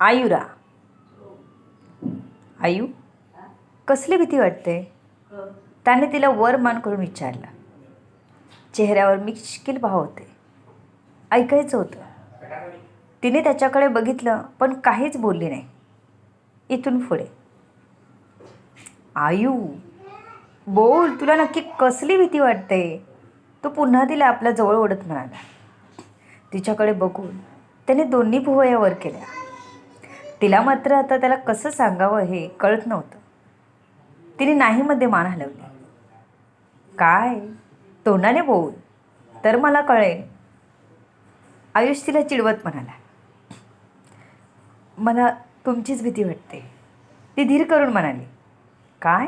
आयुरा. आयू? कसली भीती वाटते? त्याने तिला वर मान करून विचारलं. चेहऱ्यावर मिश्किल भाव होते. ऐकायचं होतं. तिने त्याच्याकडे बघितलं पण काहीच बोलली नाही. इथून पुढे. आयू बोल तुला नक्की कसली भीती वाटते? तो पुन्हा तिला आपल्या जवळ ओढत म्हणाला. तिच्याकडे बघून त्याने दोन्ही भुवया वर केल्या. तिला मात्र आता त्याला कसं सांगावं हे कळत नव्हतं. तिने नाहीमध्ये मान हलवली. काय? तोंडाने बोल. तर मला कळेल. आयुष तिला चिडवत म्हणाला. मला तुमचीच भीती वाटते. ती धीर करून म्हणाली. काय?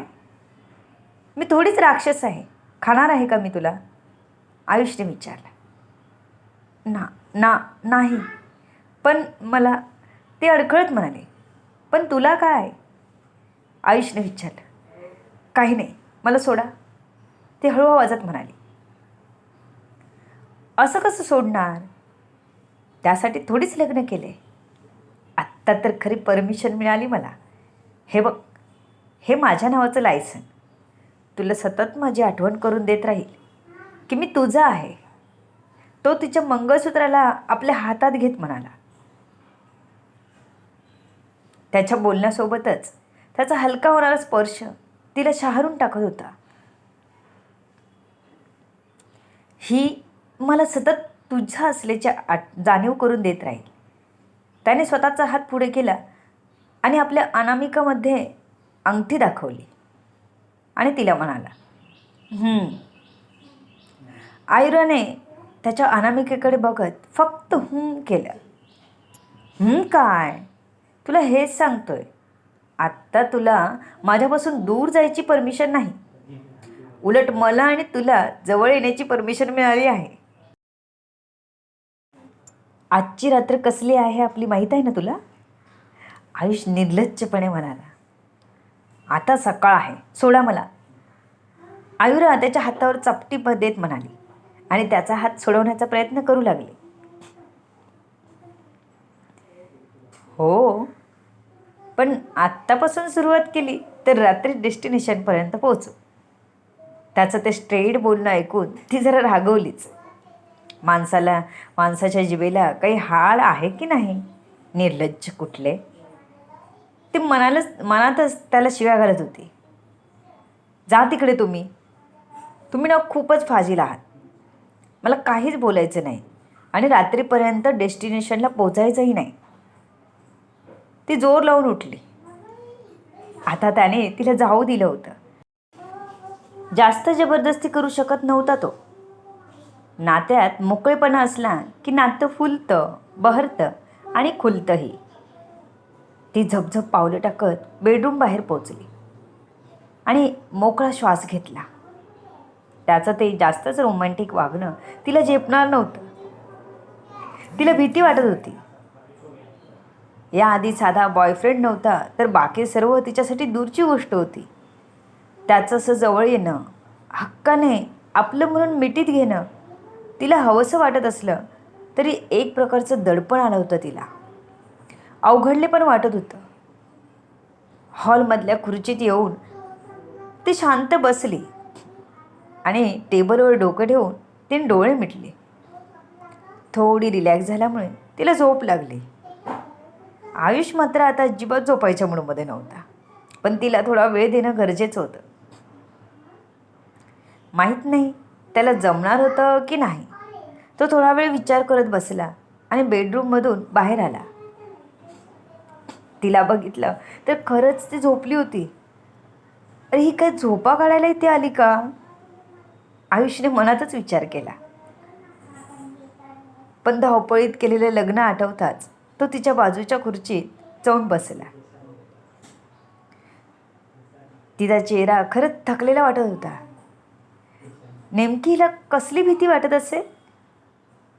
मी थोडीच राक्षस आहे. खाणार आहे का मी तुला? आयुषने विचारलं. ना ना नाही. पण मला ते अडखळत म्हणाले पण तुला काय? आयुषने विचारलं. काही नाही मला सोडा. ते हळू आवाजात म्हणाली असं कसं सोडणार? त्यासाठी थोडीच लग्न केले. आत्ता तर खरी परमिशन मिळाली मला. हे बघ हे माझ्या नावाचं लायसन. तुला सतत माझी आठवण करून देत राहील की मी तुझा आहे. तो तिच्या मंगळसूत्राला आपल्या हातात घेत म्हणाला. त्याच्या बोलण्यासोबतच त्याचा हलका होणारा स्पर्श तिला शहारून टाकत होता. ही मला सतत तुझा असल्याची आठ जाणीव करून देत राहील. त्याने स्वतःचा हात पुढे केला आणि आपल्या अनामिकामध्ये अंगठी दाखवली. आणि तिला म्हणाला आयुराने त्याच्या अनामिकेकडे बघत फक्त हुं केलं. काय? तुला हेच सांगतोय. आत्ता तुला माझ्यापासून दूर जायची परमिशन नाही. उलट मला आणि तुला जवळ येण्याची परमिशन मिळाली आहे. आजची रात्र कसली आहे आपली माहीत आहे ना तुला? आयुष निर्लज्जपणे म्हणाला. आता सकाळ आहे. सोडा मला. आयुरा त्याच्या हातावर चपटी देत म्हणाली आणि त्याचा हात सोडवण्याचा प्रयत्न करू लागली. हो. पण आत्तापासून सुरुवात केली तर रात्री डेस्टिनेशनपर्यंत पोहोचू. त्याचं ते स्ट्रेट बोलणं ऐकून ती जरा रागवलीच. माणसाला माणसाच्या जिभेला काही हाळ आहे की नाही? निर्लज्ज कुठले? ते मनालाच मनातच त्याला शिव्या घालत होती. जा तिकडे तुम्ही. तुम्ही ना खूपच फाजील आहात. मला काहीच बोलायचं नाही आणि रात्रीपर्यंत डेस्टिनेशनला पोचायचंही नाही. ती जोर लावून उठली. आता त्याने तिला जाऊ दिलं होतं. जास्त जबरदस्ती करू शकत नव्हता तो. नात्यात मोकळेपणा असला की नातं फुलतं बहरतं आणि खुलतंही. ती झपझप पावलं टाकत बेडरूम बाहेर पोचली आणि मोकळा श्वास घेतला. त्याचं ते जास्तच रोमॅन्टिक वागणं तिला झेपणार नव्हतं. तिला भीती वाटत होती. याआधी साधा बॉयफ्रेंड नव्हता तर बाकी सर्व तिच्यासाठी दूरची गोष्ट होती. त्याचं असं जवळ येणं हक्काने आपलं म्हणून मिठीत घेणं तिला हवंसं वाटत असलं तरी एक प्रकारचं दडपण आलं होतं तिला. अवघडले पण वाटत होतं. हॉलमधल्या खुर्चीत येऊन ती शांत बसली आणि टेबलवर डोकं ठेवून तिने डोळे मिटले. थोडी रिलॅक्स झाल्यामुळे तिला झोप लागली. आयुष मात्र आता अजिबात झोपायच्या मूडमध्ये नव्हता. पण तिला थोडा वेळ देणं गरजेचं होतं. माहीत नाही त्याला जमणार होतं की नाही. तो थोडा वेळ विचार करत बसला आणि बेडरूममधून बाहेर आला. तिला बघितलं तर खरंच ती झोपली होती. अरे ही काय झोपा काढायला इथे आली का? आयुषने मनातच विचार केला. पण धावपळीत केलेलं लग्न आठवताच तो तिच्या बाजूच्या खुर्चीत जाऊन बसला. तिचा चेहरा खरंच थकलेला वाटत होता. नेमकी हिला कसली भीती वाटत असे?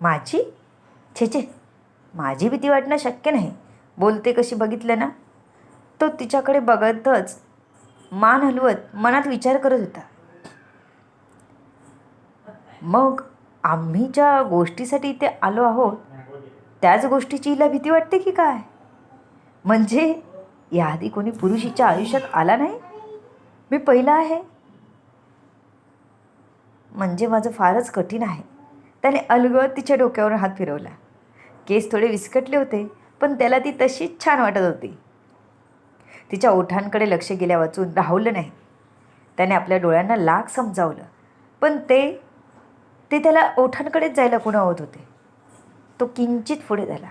माझी? छे छे माझी भीती वाटणं शक्य नाही. बोलते कशी बघितलं ना? तो तिच्याकडे बघतच मान हलवत मनात विचार करत होता. मग आम्ही ज्या गोष्टीसाठी इथे आलो आहोत त्याच गोष्टीची हिला भीती वाटते की काय? म्हणजे याआधी कोणी पुरुष हिच्या आयुष्यात आला नाही? मी पहिला आहे. म्हणजे माझं फारच कठीण आहे. त्याने अलगद तिच्या डोक्यावर हात फिरवला. केस थोडे विस्कटले होते पण त्याला ती तशीच छान वाटत होती. तिच्या ओठांकडे लक्ष गेल्या वाचून राहवलं नाही. त्याने आपल्या डोळ्यांना लाख समजावलं. पण ते ते त्याला ओठांकडेच जायला कुणावत होते. तो किंचित पुढे झाला.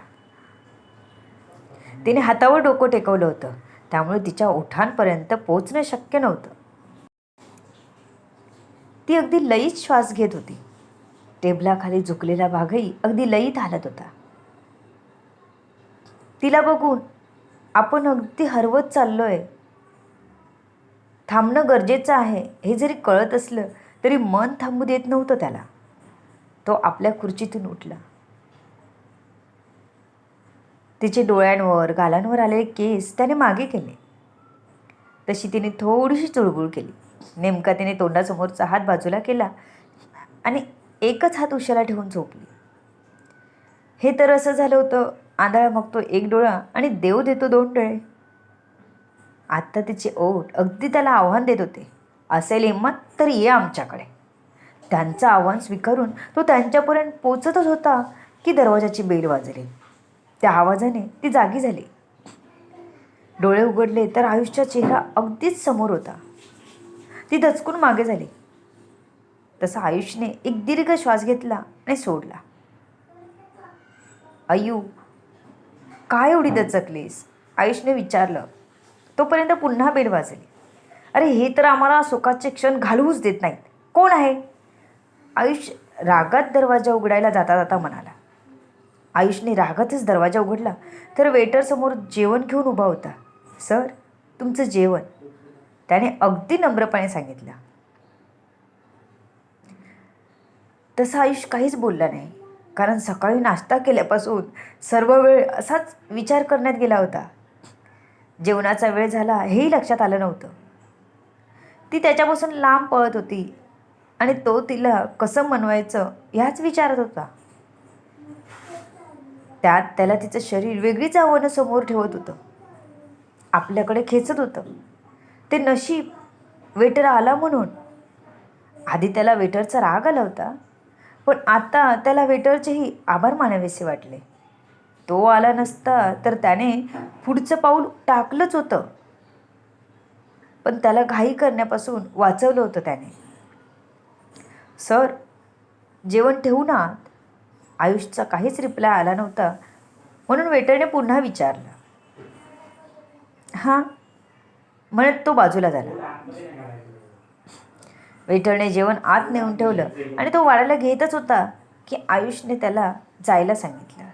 तिने हातावर डोकं टेकवलं होतं. त्यामुळे तिच्या ओठांपर्यंत पोचणं शक्य नव्हतं. ती अगदी लयीत श्वास घेत होती. टेबलाखाली झुकलेला भागही अगदी लयीत हालत होता. तिला बघून आपण अगदी हरवत चाललोय. थांबणं गरजेचं आहे हे जरी कळत असलं तरी मन थांबू देत नव्हतं त्याला. तो आपल्या खुर्चीतून उठला. तिचे डोळ्यांवर गालांवर आलेले केस त्याने मागे केले. तशी तिने थोडीशी चुळबुळ केली. नेमका तिने तोंडासमोरचा हात बाजूला केला आणि एकच हात उशाला ठेवून झोपली. हे तर असं झालं होतं. आंधळा मागतो एक डोळा आणि देव देतो दोन डोळे. आत्ता तिचे ओठ अगदी त्याला आव्हान देत होते. असेल हिंमत तर ये आमच्याकडे. त्यांचं आव्हान स्वीकारून तो त्यांच्यापर्यंत पोचतच होता की दरवाजाची बेल वाजली. त्या आवाजाने ती जागी झाली. डोळे उघडले तर आयुषचा चेहरा अगदीच समोर होता. ती दचकून मागे झाली. तसा आयुषने एक दीर्घ श्वास घेतला आणि सोडला. अयू काय एवढी दचकलीस? आयुषने विचारलं. तोपर्यंत पुन्हा बेल वाजली. अरे हे तर आम्हाला सुखाचे क्षण घालवूच देत नाहीत. कोण आहे? आयुष रागात दरवाजा उघडायला जाता जाता म्हणाला. आयुषने रागातच दरवाजा उघडला तर वेटरसमोर जेवण घेऊन उभा होता. सर तुमचं जेवण. त्याने अगदी नम्रपणे सांगितलं. तसं आयुष काहीच बोलला नाही कारण सकाळी नाश्ता केल्यापासून सर्व वेळ असाच विचार करण्यात गेला होता. जेवणाचा वेळ झाला हेही लक्षात आलं नव्हतं. ती त्याच्यापासून लांब पळत होती आणि तो तिला कसं मनवायचं ह्याच विचारत होता. त्यात त्याला तिचं शरीर वेगळीच आव्हानं समोर ठेवत होतं. आपल्याकडे खेचत होतं. ते नशीब वेटर आला म्हणून. आधी त्याला वेटरचा राग आला होता पण आता त्याला वेटरचेही आभार मानावेसे वाटले. तो आला नसता तर त्याने पुढचं पाऊल टाकलंच होतं. पण त्याला घाई करण्यापासून वाचवलं होतं त्याने. सर जेवण ठेवू ना. आयुषचा काहीच रिप्लाय आला नव्हता. म्हणून वेटरने पुन्हा विचारलं. हां. म्हणत तो बाजूला झाला. वेटरने जेवण आत नेऊन ठेवलं आणि तो वाढायला घेतच होता की आयुषने त्याला जायला सांगितलं.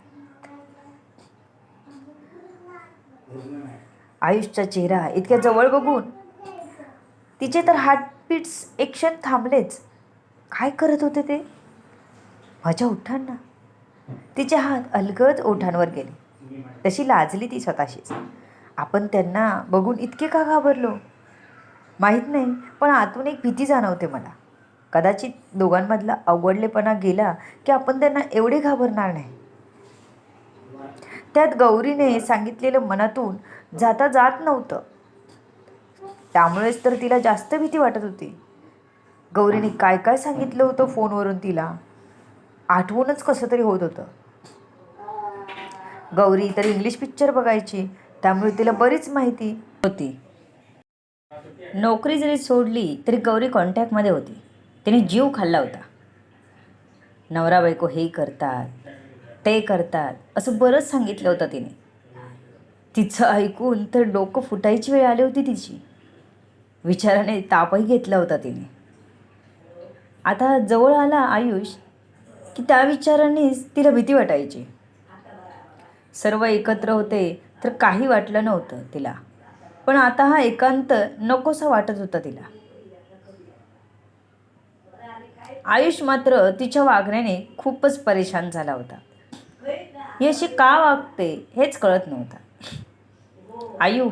आयुषचा चेहरा इतक्या जवळ बघून तिचे तर हार्टबीट्स एक क्षण थांबलेच. काय करत होते ते? माझ्या ओठांना तिचे हात अलगद ओठांवर गेले. तशी लाजली ती स्वतःशीच. आपण त्यांना बघून इतके का घाबरलो? माहीत नाही पण आतून एक भीती जाणवते मला. कदाचित दोघांमधला अवघडलेपणा गेला की आपण त्यांना एवढे घाबरणार नाही. त्यात गौरीने सांगितलेलं मनातून जाता जात नव्हतं. त्यामुळेच तर तिला जास्त भीती वाटत होती. गौरीने काय काय सांगितलं होतं फोनवरून तिला? आठवूनच कसं तरी होत होतं. गौरी तर इंग्लिश पिक्चर बघायची त्यामुळे तिला बरीच माहिती होती. नोकरी जरी सोडली तरी गौरी कॉन्टॅक्टमध्ये होती. तिने जीव खाल्ला होता. नवरा बायको हे करतात ते करतात असं बरंच सांगितलं होतं तिने. तिचं ऐकून तर डोकं फुटायची वेळ आली होती तिची. विचाराने तापही घेतला होता तिने. आता जवळ आला आयुष की त्या विचारानेच तिला भीती वाटायची. सर्व एकत्र होते तर काही वाटलं नव्हतं तिला. पण आता हा एकांत नकोसा वाटत होता तिला. आयुष मात्र तिच्या वागण्याने खूपच परेशान झाला होता. ही अशी का वागते हेच कळत नव्हतं. आयु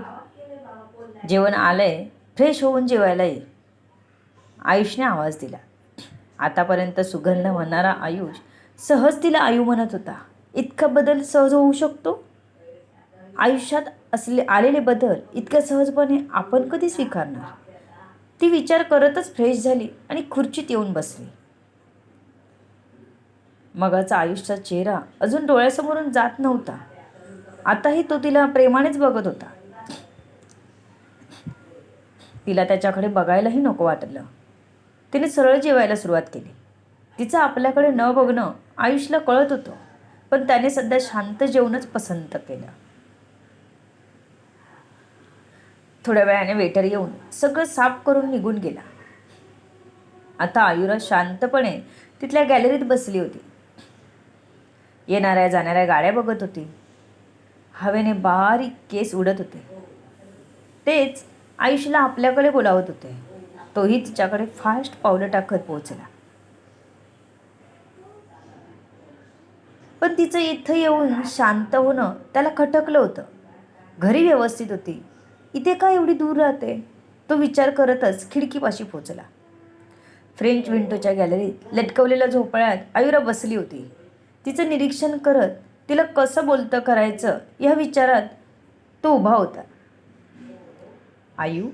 जेवण आलंय फ्रेश होऊन जेवायला ये. आयुषने आवाज दिला. आतापर्यंत सुगंध म्हणणारा आयुष सहज तिला आयु म्हणत होता. इतका बदल सहज होऊ शकतो? आयुष्यात असले आलेले बदल इतक्या सहजपणे आपण कधी स्वीकारणार? ती विचार करतच फ्रेश झाली आणि खुर्चीत येऊन बसली. मगाचा आयुष्याचा चेहरा अजून डोळ्यासमोरून जात नव्हता. आताही तो तिला प्रेमानेच बघत होता. तिला त्याच्याकडे बघायलाही नको वाटलं. तिने सरळ जेवायला सुरुवात केली. तिचं आपल्याकडे न बघणं आयुषला कळत होतं पण त्याने सध्या शांत जेवणच पसंत केलं. थोड्या वेळाने वेटर येऊन सगळं साफ करून निघून गेला. आता आयुरा शांतपणे तिथल्या गॅलरीत बसली होती. येणाऱ्या जाणाऱ्या गाड्या बघत होती. हवेने बारीक केस उडत होते. तेच आयुषला आपल्याकडे बोलावत होते. तोही तिच्याकडे फास्ट पावलं टाकत पोहोचला. पण तिचं इथं येऊन शांत होणं त्याला खटकलं होतं. घरी व्यवस्थित होती. इथे का एवढी दूर राहते? तो विचार करतच खिडकीपाशी पोचला फ्रेंच विंडोच्या गॅलरीत लटकवलेल्या झोपाळ्यात आयुरा बसली होती. तिचं निरीक्षण करत तिला कसं बोलतं करायचं या विचारात तो उभा होता. आयु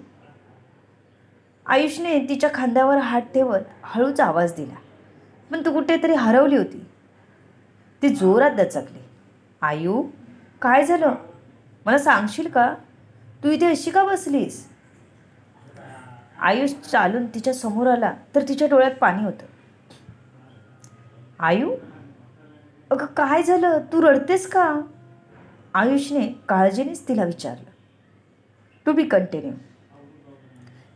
आयुषने तिच्या खांद्यावर हात ठेवत हळूच आवाज दिला. पण तू कुठेतरी हरवली होती. ती जोरात दचकली. आयू काय झालं? मला सांगशील का? तू इथे अशी का बसलीस? आयुष चालून तिच्या समोर आला तर तिच्या डोळ्यात पाणी होतं. आयू अगं काय झालं? तू रडतेस का? आयुषने काळजीनेच तिला विचारलं. टू बी कंटिन्यू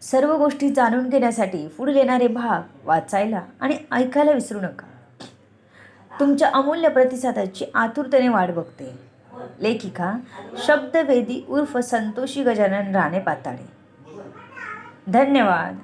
सर्व गोष्टी जाणून घेण्यासाठी पुढे येणारे भाग वाचायला आणि ऐकायला विसरू नका. तुमच्या अमूल्य प्रतिसादाची आतुरतेने वाट बघते. लेखिका शब्दभेदी उर्फ संतोषी गजानन राणे पाताळे धन्यवाद.